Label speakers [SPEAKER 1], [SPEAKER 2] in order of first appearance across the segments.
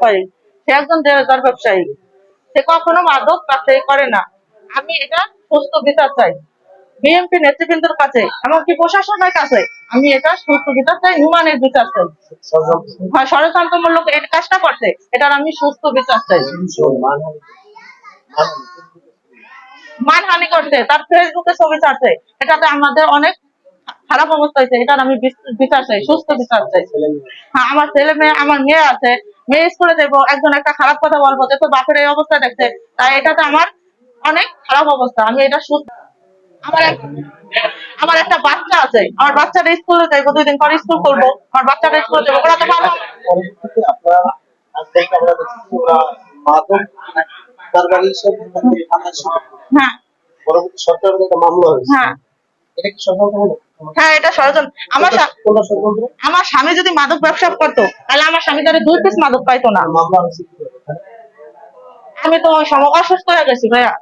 [SPEAKER 1] করে সে একজন ব্যবসায়ী। সে কখনো মাদক করে না। আমি এটা সুস্থ বিচার চাই। বিএনপি কাছে, এমনকি প্রশাসনের কাছে, আমি এটা সুস্থ বিচার চাই বিচার চাই। হয় ষড়যন্ত্রমূলক কাজটা করছে, এটার আমি সুস্থ বিচার চাই। মানহানি করছে, তার ফেসবুকে ছবি ছাড়ছে, এটাতে আমাদের অনেক খারাপ অবস্থা হয়েছে, এটার আমি বিচ- বিচার চাই, সুস্থ বিচার চাই। হ্যাঁ আমার ছেলে মেয়ে, আমার মেয়ে আছে মেয়ে স্কুলে যাব একজন একটা খারাপ কথা বলব যে তো বাপের এই অবস্থা দেখছে তাই এটাতে আমার অনেক খারাপ অবস্থা আমি এটা সুস্থ আমার আমার একটা বাচ্চা আছে আমার বাচ্চাটা স্কুলে যাইবো দুই দিন পর স্কুল করব আমার বাচ্চাটা স্কুলে যাব ওরা তো ভালো। হ্যাঁ।
[SPEAKER 2] পরবর্তী সরকারের মামলা হয়েছে?
[SPEAKER 1] হ্যাঁ।
[SPEAKER 2] এটা কি সরকার হলো
[SPEAKER 1] হ্যাঁ এটা ষড়যন্ত্র আমার আমার স্বামী যদি মাদক ব্যবসা করতো তাহলে আমার স্বামী তাহলে দুই পিস মাদক পাইতো না।
[SPEAKER 2] করে?
[SPEAKER 1] আমি তো অসুস্থ হয়ে গেছি ভাইয়া।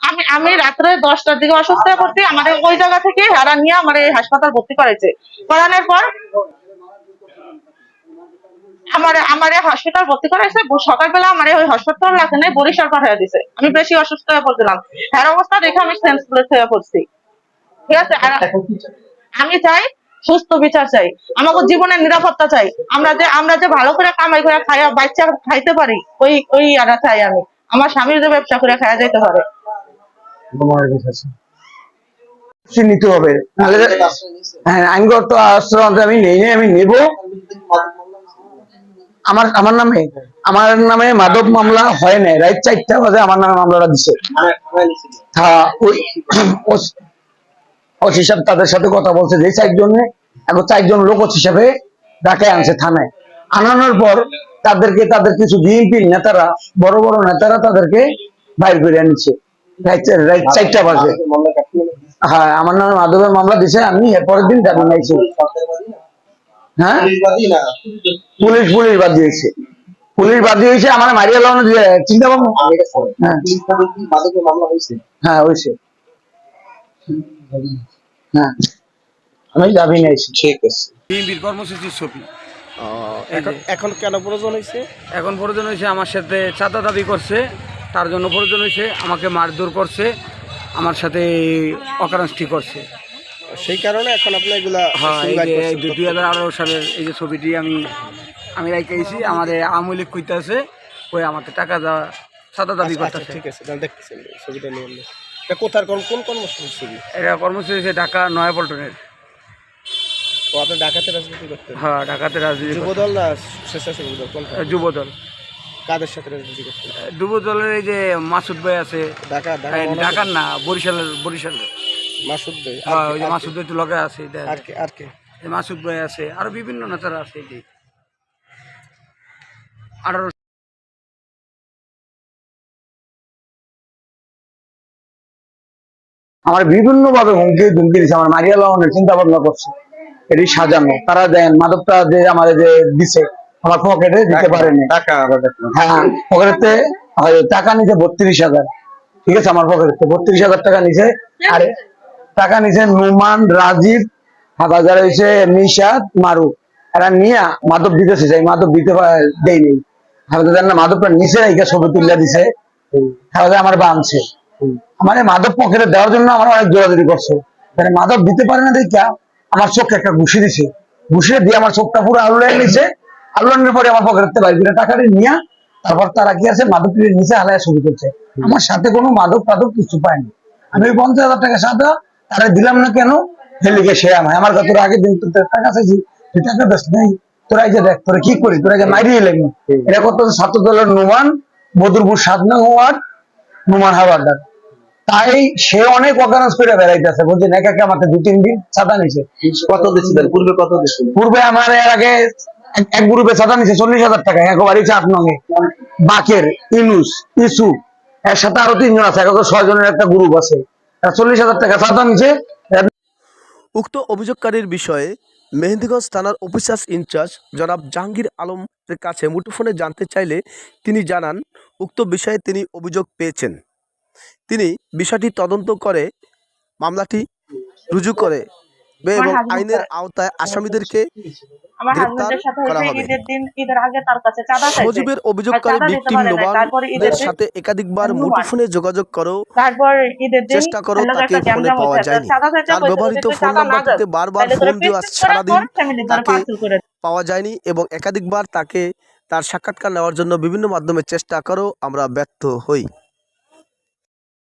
[SPEAKER 1] আমি আমি রাত্রে দশটার দিকে অসুস্থ হয়ে পড়ছি। আমার ওই জায়গা থেকে হেরা নিয়ে আমার এই হাসপাতাল ভর্তি করেছে। করানোর পর আমার আমার এই হসপিটাল ভর্তি করাইছে ব- সকালবেলা আমার ওই হাসপাতাল রাখে নাই বরিশাল পাঠিয়ে দিছে। আমি বেশি অসুস্থ হয়ে পড়ছিলাম। হের অবস্থা দেখে আমি সেন্সলেস হয়ে পড়ছি। ঠিক আছে? আমি চাই সুস্থ বিচার চাই আমাকে জীবনের নিরাপত্তা চাই আমরা যে আমরা যে ভালো করে কামাই করে খাইয়া বাচ্চা খাইতে পারি ওই ওই আরা চাই আমি আমার স্বামীর যে ব্যবসা করে খাওয়া যাইতে পারে
[SPEAKER 3] নিতে হবে? হ্যাঁ আইনগত আশ্রয় আমি নেই আমি নেব? আমার আমার নামে আমার নামে মাদক মামলা হয় নাই রাত চারটা বাজে আমার নামে মামলাটা দিছে? হ্যাঁ ওই ওস- সাহেব তাদের সাথে কথা বলছে, যে চারজনে, এখন চারজন লোক ওসি হিসাবে ঢাকায় আনছে থানায় আনানোর পর তাদেরকে, তাদের কিছু বিএনপি নেতারা, বড় বড় নেতারা তাদেরকে বাইর করে আনছে। হ্যাঁ আমি দিন? হ্যাঁ পুলিশ পুলিশ বাদ পুলিশ বাদ দিয়েছে, আমার মারিয়া চিন্তা ভাবনা। হ্যাঁ? হ্যাঁ হ্যাঁ। আমি
[SPEAKER 2] ঠিক আছে।
[SPEAKER 4] বিএনপির কর্মসূচির ছবি।
[SPEAKER 2] এখন কেন প্রয়োজন হয়েছে?
[SPEAKER 4] এখন প্রয়োজন হয়েছে আমার সাথে চাঁদা দাবি করছে তার জন্য প্রয়োজন হয়েছে আমাকে মারধর করছে আমার সাথে করছে।
[SPEAKER 2] সেই কারণে এখন আপনি এগুলা
[SPEAKER 4] হ্যাঁ এই যে দুই হাজার আঠারো সালের এই যে ছবিটি আমি আমি রাইকেছি আমাদের আওয়ামী লীগ কইতে আছে ওই আমাদের টাকা দেওয়া চাঁদা দাবি
[SPEAKER 2] আচ্ছা,
[SPEAKER 4] করতেছে।
[SPEAKER 2] ঠিক আছে দেখতেছেন ছবিটা নিয়ে। কোথার কোন কোন কর্মসূচি? ছবি
[SPEAKER 4] এটা কর্মসূচি হয়েছে ঢাকা নয়াপল্টনের
[SPEAKER 2] ও আপনি ঢাকাতে রাজনীতি করতেন?
[SPEAKER 4] হ্যাঁ ঢাকাতে রাজনীতি
[SPEAKER 2] যুবদল না স্বেচ্ছাসেবী দল? কোনটা?
[SPEAKER 4] যুবদল।
[SPEAKER 2] কাদের সাথে রাজনীতি করতেন?
[SPEAKER 4] যুবদলের এই যে মাসুদ ভাই আছে
[SPEAKER 2] ঢাকা
[SPEAKER 4] ঢাকার না বরিশালের বরিশালের
[SPEAKER 2] মাসুদ ভাই।
[SPEAKER 4] হ্যাঁ ওই যে? মাসুদ ভাই তো লগে আছে
[SPEAKER 2] আর কে আর কে?
[SPEAKER 4] এই মাসুদ ভাই আছে আরও বিভিন্ন নেতারা আছে এই যে আঠারো
[SPEAKER 3] আমার বিভিন্ন ভাবে হুমকি ধুমকি দিচ্ছে আমার মারিয়া লাগানোর চিন্তা ভাবনা করছে। এটি সাজানো। তারা দেন মাদকটা যে আমাদের যে দিছে আমার পকেটে দিতে পারেনি। হ্যাঁ পকেটে টাকা নিছে বত্রিশ হাজার। ঠিক আছে আমার পকেটে বত্রিশ হাজার টাকা নিছে। আর টাকা নিছে নুমান রাজীব হাজার হয়েছে নিশাদ মারু। এরা নিয়া মাদক দিতেছে সেই মাদক দিতে দেয়নি। হাজার না মাদকটা নিচে রেখে ছবি তুলে দিছে। হাজার আমার বানছে। এই মাদক পকেটে দেওয়ার জন্য আমার অনেক জোরাজোরি করছে। মানে মাদক দিতে পারে না দেখা আমার চোখে একটা ঘুষি দিছে। ঘুষি দিয়ে আমার চোখটা পুরো আলুলাই নিছে। আলুলানোর পরে আমার পকেটে বাইরে টাকাটা নিয়ে তারপর তারা কি আছে মাদক নিচে হালায় ছবি করছে। আমার সাথে কোনো মাদক টাদক কিছু পায়নি। আমি ওই পঞ্চাশ হাজার টাকা সাথে তারা দিলাম না কেন? হেলিকে সে আমায়। আমার কাছে আগের দিন তোর টাকা চাইছি তুই টাকা দাস নেই। তোরা এই যে দেখ তোরা কি করি তোরা যে মারিয়ে এলেন। এটা কত ছাত্র দলের নুমান বদরপুর সাত নং ওয়ার্ড নুমান হাওয়ারদার তাই সে অনেক অকারেন্স করে বেড়াইতেছে বলছে নেকাকে আমাকে দু তিন দিন চাঁদা নিছে।
[SPEAKER 2] কত দিয়েছিলেন পূর্বে কত দিয়েছিলেন
[SPEAKER 3] পূর্বে আমার এর আগে এক- গ্রুপে চাঁদা নিছে চল্লিশ হাজার টাকা। একবারই চাপ নঙে বাকের ইনুস ইসু এর সাথে আরও তিনজন আছে এক ছয় জনের একটা গ্রুপ আছে। চল্লিশ হাজার টাকা চাঁদা নিছে।
[SPEAKER 5] উক্ত অভিযোগকারীর বিষয়ে মেহেন্দিগঞ্জ থানার অফিসার্স ইনচার্জ জনাব জাহাঙ্গীর আলমের কাছে মুঠোফোনে জানতে চাইলে তিনি জানান উক্ত বিষয়ে তিনি অভিযোগ পেয়েছেন। তিনি বিষয়টি তদন্ত করে মামলাটি রুজু করে এবং আইনের আওতায় আসামিদেরকে
[SPEAKER 1] সাথে
[SPEAKER 5] করা হবে। সজীবের অভিযোগকারী ভিকটিম একাধিকবার মুঠোফোনে যোগাযোগ করো। চেষ্টা করো তাকে ফোনে পাওয়া যায়নি। তার ব্যবহৃত ফোন নাম্বারটিতে বারবার ফোন দেওয়া সারাদিন। তাকে পাওয়া যায়নি এবং একাধিকবার তাকে তার সাক্ষাৎকার নেওয়ার জন্য বিভিন্ন মাধ্যমে চেষ্টা করো। আমরা ব্যর্থ হই।